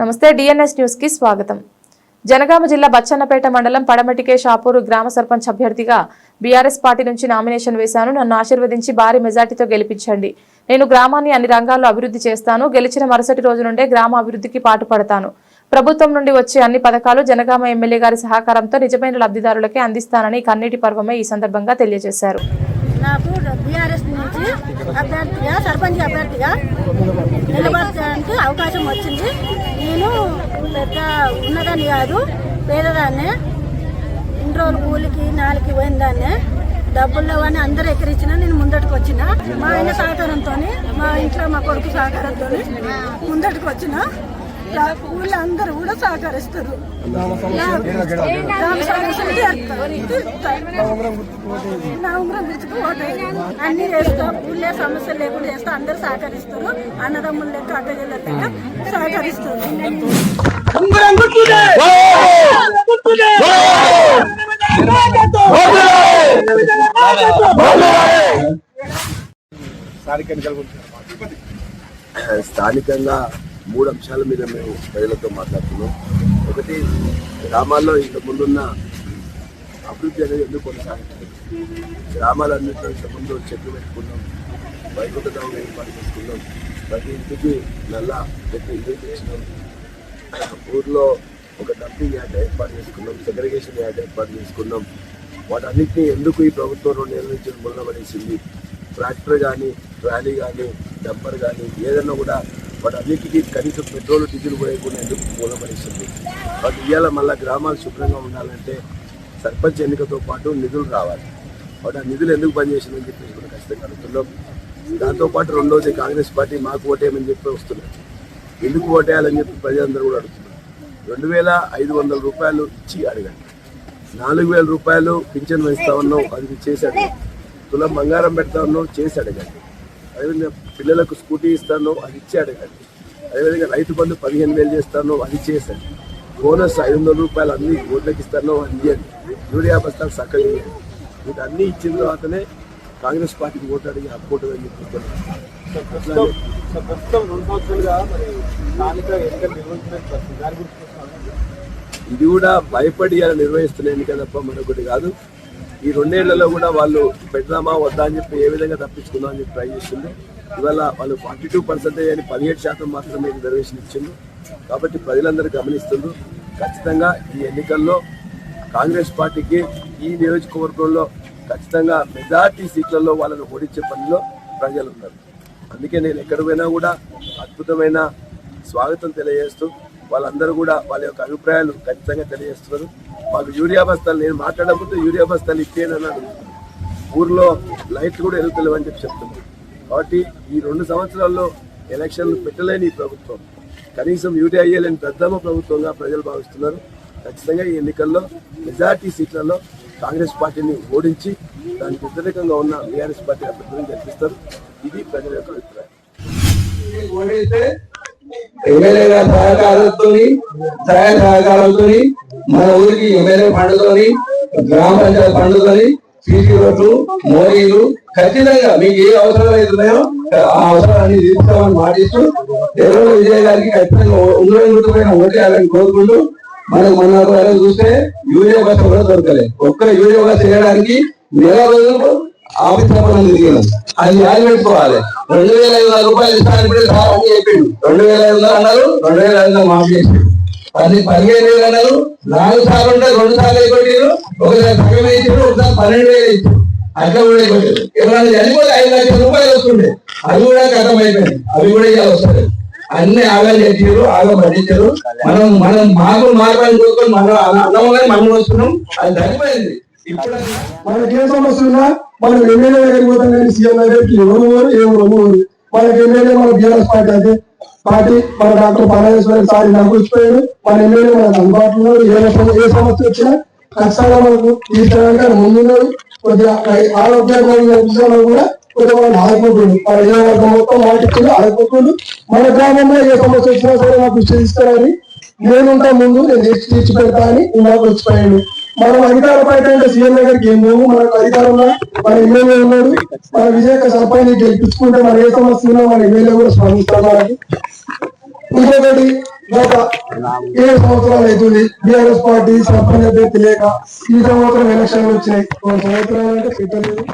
నమస్తే డిఎన్ఎస్ న్యూస్కి స్వాగతం. జనగామ జిల్లా బచ్చన్నపేట మండలం పడమటికే షాపూరు గ్రామ సర్పంచ్ అభ్యర్థిగా బీఆర్ఎస్ పార్టీ నుంచి నామినేషన్ వేశాను. నన్ను ఆశీర్వదించి భారీ మెజార్టీతో గెలిపించండి. నేను గ్రామాన్ని అన్ని రంగాల్లో అభివృద్ధి చేస్తాను. గెలిచిన మరుసటి రోజు నుండే గ్రామ అభివృద్ధికి పాటుపడతాను. ప్రభుత్వం నుండి వచ్చే అన్ని పథకాలు జనగామ ఎమ్మెల్యే గారి సహకారంతో నిజమైన లబ్ధిదారులకే అందిస్తానని కన్నీటి పర్వమే ఈ సందర్భంగా తెలియజేశారు. నాకు బీఆర్ఎస్ నుంచి అభ్యర్థిగా సర్పంచ్ అభ్యర్థిగా నిలబడటానికి అవకాశం వచ్చింది. నేను పెద్ద ఉన్నదాన్ని కాదు పేదదాన్నే. ఇన్ని రోజులు కూలికి నాలుగు పోయిందాన్నే డబ్బుల్లో అని అందరూ ఎక్కిరించిన నేను ముందటికి వచ్చిన. మా ఆయన సహకారంతో మా ఇంట్లో మా కొడుకు సహకారంతో ముందటికి వచ్చిన. ఊళ్ళో అందరూ కూడా సహకరిస్తారు. నా ఉంగరం గుర్తుకు. అన్ని చేస్తా ఊళ్ళే సమస్యలు లేకుండా చేస్తా అందరు సహకరిస్తారు అన్నదమ్ములు లెక్క లెక్క సహకరిస్తారు ఉంగరం గుర్తుదే గుర్తుదే స్థానికంగా మూడు అంశాల మీద మేము ప్రజలతో మాట్లాడుతున్నాం. ఒకటి గ్రామాల్లో ఇంతకు ముందున్న అభివృద్ధి అనేది ఎందుకు కొనసాగుతుంది గ్రామాలన్నింటిలో ఇంతకు ముందు చెట్లు పెట్టుకున్నాం వైకుంఠ దౌడు ఏర్పాటు చేసుకున్నాం ప్రతి ఇంటికి నల్ల ప్రతి ఇల్లు తెచ్చినాం. ఊర్లో ఒక డంపింగ్ యార్డ్ ఏర్పాటు చేసుకున్నాం సెగ్రిగేషన్ యార్డ్ ఏర్పాటు చేసుకున్నాం. వాటన్నిటిని ఎందుకు ఈ ప్రభుత్వం రెండు నెలల నుంచి మొదలుపడేసింది ట్రాక్టర్ కానీ ట్రాలీ కానీ డంపర్ కానీ ఏదైనా కూడా వాటన్నిటికీ కనీసం పెట్రోల్ డీజిల్ పోయకుండా ఎందుకు మూలపడేసింది వాటి ఇవాళ మళ్ళీ గ్రామాలు శుభ్రంగా ఉండాలంటే సర్పంచ్ ఎన్నికతో పాటు నిధులు రావాలి. వాటి ఆ నిధులు ఎందుకు పనిచేసిందని చెప్పేసి కూడా ఖచ్చితంగా అడుగుతున్నాం. దాంతోపాటు రెండోది కాంగ్రెస్ పార్టీ మాకు ఓటేయమని చెప్పి వస్తున్నారు. ఎందుకు ఓటేయాలని చెప్పి ప్రజలందరూ కూడా అడుగుతున్నారు. రెండు వేల ఐదు వందల రూపాయలు ఇచ్చి అడగండి. నాలుగు వేల రూపాయలు పింఛన్ వేస్తా ఉన్నాం అది చేసి అడగండి. తులం బంగారం పెడతా ఉన్నాం చేసి అడగండి. అదేవిధంగా పిల్లలకు స్కూటీ ఇస్తాను అది ఇచ్చి అడగండి అదేవిధంగా రైతు బంధు పదిహేను వేలు చేస్తాను అది చేసండి బోనస్ ఐదు వందల రూపాయలు అన్ని ఓట్లకి ఇస్తాను అది ఇవ్వండి యూరియా బస్తాలు సక్కగా ఇవ్వండి మీకు అన్నీ ఇచ్చిన తర్వాతనే కాంగ్రెస్ పార్టీకి ఓటు అడిగి హక్కు ఉంటుందని చెప్తున్నాను ప్రస్తుతం రెండు సంవత్సరాలుగా మరి స్థానిక ఎన్నికలు నిర్వహించడానికి ప్రస్తుతం దాని గురించి చూస్తున్నాను. ఇది కూడా భయపడి అలా నిర్వహిస్తున్న ఎన్నిక తప్ప మరొకటి కాదు. ఈ రెండేళ్ళలో కూడా వాళ్ళు పెడదామా వద్దా అని చెప్పి ఏ విధంగా తప్పించుకుందాం అని చెప్పి ట్రై చేస్తుంది. ఇవాళ వాళ్ళు ఫార్టీ టూ పర్సెంటేజ్ అని పదిహేడు శాతం మాత్రమే రిజర్వేషన్ ఇచ్చింది. కాబట్టి ప్రజలందరూ గమనిస్తుండ్రు. ఖచ్చితంగా ఈ ఎన్నికల్లో కాంగ్రెస్ పార్టీకి ఈ నియోజకవర్గంలో ఖచ్చితంగా మెజార్టీ సీట్లలో వాళ్ళను ఓడించే పనిలో ప్రజలు ఉన్నారు అందుకే నేను ఎక్కడ పోయినా కూడా అద్భుతమైన స్వాగతం తెలియజేస్తూ వాళ్ళందరూ కూడా వాళ్ళ యొక్క అభిప్రాయాలు ఖచ్చితంగా తెలియజేస్తున్నారు. వాళ్ళు యూరియా బస్తాలు నేను మాట్లాడకపోతే యూరియా బస్తాలు ఇచ్చేయనని అడుగుతున్నాను ఊర్లో లైట్లు కూడా ఎలుగుతలేవు అని చెప్పి చెప్తున్నారు. కాబట్టి ఈ రెండు సంవత్సరాల్లో ఎలక్షన్లు పెట్టలేని ఈ ప్రభుత్వం. కనీసం యూరియా అయ్యలేని పెద్దమ్మ ప్రభుత్వంగా ప్రజలు భావిస్తున్నారు. ఖచ్చితంగా ఈ ఎన్నికల్లో మెజార్టీ సీట్లలో కాంగ్రెస్ పార్టీని ఓడించి దానికి వ్యతిరేకంగా ఉన్న బీఆర్ఎస్ పార్టీ అభ్యర్థులను గెలిపిస్తారు. ఇది ప్రజల యొక్క అభిప్రాయం. ఓడిస్తే ఎమ్మెల్యే గారి సహకారంతో సహాయ సహకారంతో మన ఊరికి ఎమ్మెల్యే ఫండ్తోని గ్రామ పంచాయతీ ఫండ్తోని సీసీ రోడ్లు మోరీలు ఖచ్చితంగా మీకు ఏ అవసరాలు అయితే ఉన్నాయో ఆ అవసరాన్ని తీసుకోవాలని మాటిస్తూ ఎవరో విజయ్ గారికి ఖచ్చితంగా ఉంగరం గుర్తుపైన ఓటేయాలని కోరుకుంటూ మనకు మన చూస్తే యూరియా బస్సు కూడా దొరకలేదు. ఒక్క యూరియా బస్సు చేయడానికి నెల రోజులు ఆఫీస్ సంబంధం అది యాది పెట్టుకోవాలి. రెండు వేల ఐదు వందల రూపాయలు ఇస్తానని చెప్పిండు రెండు వేల ఐదు వందలు అన్నారు రెండు వేల ఐదు వందలు మాఫీ చేసిండు. పది పదిహేను వేలు అన్నారు నాలుగు సార్లు ఉంటే రెండు సార్లు అయిపోయారు ఒకసారి సగం ఇచ్చారు ఒకసారి పన్నెండు వేలు ఇచ్చారు అట్లా కూడా అయిపోయారు ఎవరైనా చనిపోతే ఐదు లక్షల రూపాయలు వస్తుండే. అవి కూడా కథం అయిపోయింది. అవి కూడా ఇలా వస్తాయి. అన్ని ఆగా చేసారు ఆగా పట్టించారు మనం మనం మాకు మార్గాన్ని కోరుకొని మనం అన్నమని మనం వస్తున్నాం అది చనిపోయింది మనకి ఏ సమస్య ఉన్నా మనం ఎమ్మెల్యే దగ్గరికి పోతాం కానీ సీఎం దగ్గరికి ఎవరు ఎవరు ఎవరు ఎవరు మనకి ఎమ్మెల్యే మన బీఆర్ఎస్ పార్టీ అయితే పార్టీ మన డాక్టర్ పరమేశ్వర సారి నాకు వచ్చిపోయాడు మన ఎమ్మెల్యే మనకు అందుబాటులో ఏ ఏ సమస్య వచ్చినా ఖచ్చితంగా మనకు తీసుకోవడానికి ఆయన ముందున్నాడు కొద్దిగా ఆరోగ్యంగా విషయంలో కూడా కొద్దిగా మనం ఆదుకుంటుంది మన నియోజకవర్గం మొత్తం మాటిచ్చింది ఆదుకుంటుండు మన గ్రామంలో ఏ సమస్య వచ్చినా సరే నాకు కృషి తీసుకురాని నేనుంటా ముందు నేను తీర్చి తీర్చి పెడతా అని నాకు వచ్చిపోయాడు మనం అధికార పార్టీ అంటే సీఎం దగ్గరికి ఏం లేవు మనకు అధికారంలో మన ఎమ్మెల్యే ఉన్నాడు. మన విజయక సర్పంచ్ గెలిపించుకుంటే మన ఏ సమస్య ఉన్నా మన ఎమ్మెల్యే కూడా స్పందిస్తారు మనకి. ఇంకొకటి గత ఏడు సంవత్సరాలు అవుతుంది. బీఆర్ఎస్ పార్టీ సర్పంచ్ అభ్యర్థి లేక ఈ సంవత్సరం ఎలక్షన్లు వచ్చినాయి. సంవత్సరాలు అంటే పెట్టలేదు.